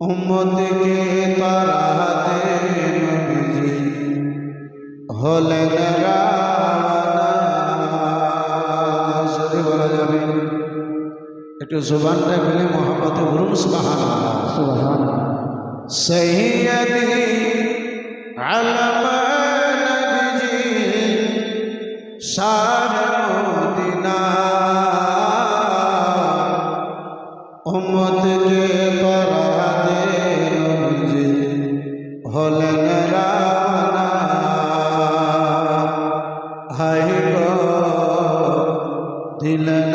উম্মতকে তারাতে নবীজি হলেন রানা যদি বলা যাবে একটু জুবানটা ফেলে মোহাম্মতে বলুন সুবহান সৈয়দি আলম নবীজি শাহ মদিনা উম্মতকে পরাদে নবীজি হলেন রানা। হাই গো দিলেন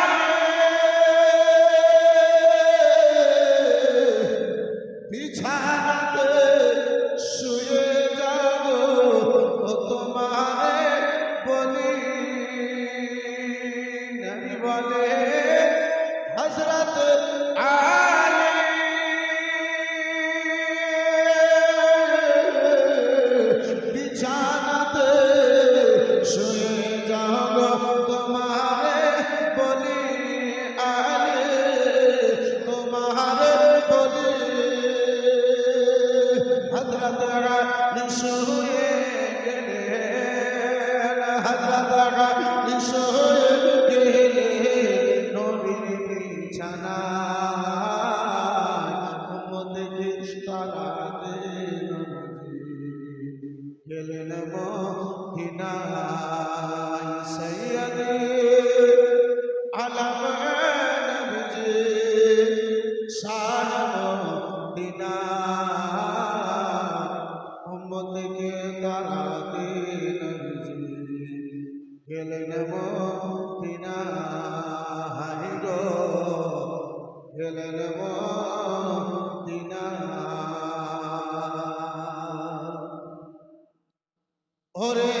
বিছানাতে শুয়ে যাব তোমারে বলি। নবী বলে হজরত আলী শুয়ে গেলেন উম্মতকে তারাতে গেলেন মদিনা হাই গো। গেলেন মদিনা ওরে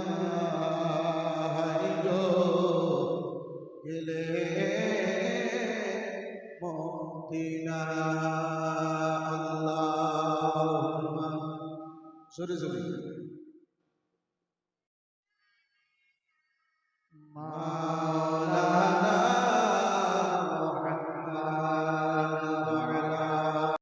সরি সরি